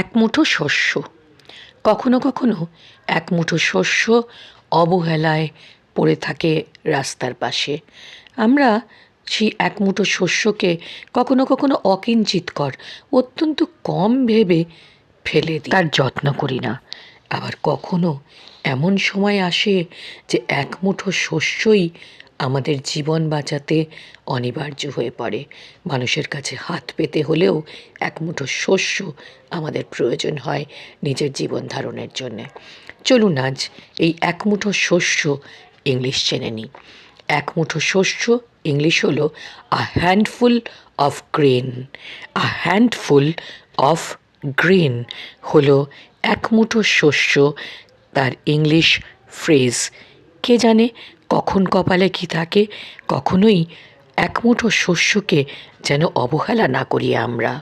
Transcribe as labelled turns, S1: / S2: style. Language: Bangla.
S1: এক মুঠো শস্য। কখনো কখনো এক মুঠো শস্য অবহেলায় পড়ে থাকে রাস্তার পাশে। আমরা সেই এক মুঠো শস্যকে কখনো কখনো অকিঞ্চিতকর অত্যন্ত কম ভেবে ফেলে তার যত্ন করি না। আবার কখনো এমন সময় আসে যে এক মুঠো শস্যই আমাদের জীবন বাঁচাতে অনিবার্য হয়ে পড়ে। মানুষের কাছে হাত পেতে হলেও এক মুঠো শস্য আমাদের প্রয়োজন হয় নিজের জীবন ধারণের জন্যে। চলুন আজ এই এক মুঠো শস্য ইংলিশ চেনে নিই। এক মুঠো শস্য ইংলিশ হলো a handful of grain a handful of grain হল একমুঠো শস্য, তার ইংলিশ ফ্রেজ। কে জানে কখন কপালে কি থাকে, কখনোই একমুঠো শস্যকে যেন অবহেলা না করি আমরা।